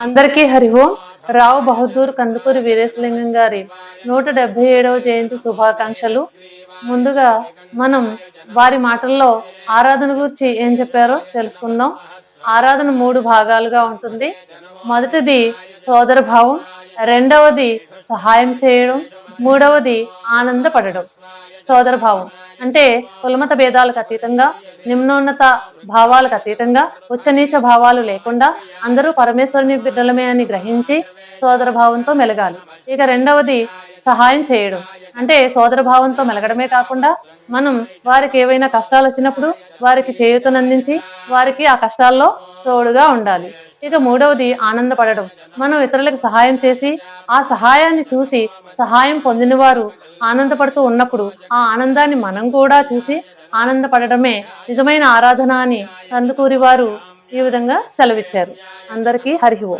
అందరికీ హరి ఓం. రావు బహదూర్ కందుకూరి వీరేశలింగం గారి నూట డెబ్బై ఏడవ జయంతి శుభాకాంక్షలు. ముందుగా మనం వారి మాటల్లో ఆరాధన గురించి ఏం చెప్పారో తెలుసుకుందాం. ఆరాధన మూడు భాగాలుగా ఉంటుంది. మొదటిది సోదరభావం రెండవది సహాయం చేయడం మూడవది ఆనందపడడం. సోదరభావం అంటే కులమత భేదాలకు అతీతంగా నిమ్నోన్నత భావాలకు అతీతంగా ఉచ్చనీచ భావాలు లేకుండా అందరూ పరమేశ్వరుని బిడ్డలమే అని గ్రహించి సోదర భావంతో మెలగాలి. ఇక రెండవది సహాయం చేయడం. అంటే సోదర భావంతో మెలగడమే కాకుండా మనం వారికి ఏవైనా కష్టాలు వచ్చినప్పుడు వారికి చేయూతనందించి వారికి ఆ కష్టాల్లో తోడుగా ఉండాలి. ఇక మూడవది ఆనందపడడం. మనం ఇతరులకు సహాయం చేసి ఆ సహాయాన్ని చూసి సహాయం పొందిన వారు ఆనందపడుతూ ఉన్నప్పుడు ఆ ఆనందాన్ని మనం కూడా చూసి ఆనందపడడమే నిజమైన ఆరాధన అని కందుకూరి వారు ఈ విధంగా సెలవిచ్చారు. అందరికీ హరి ఓం.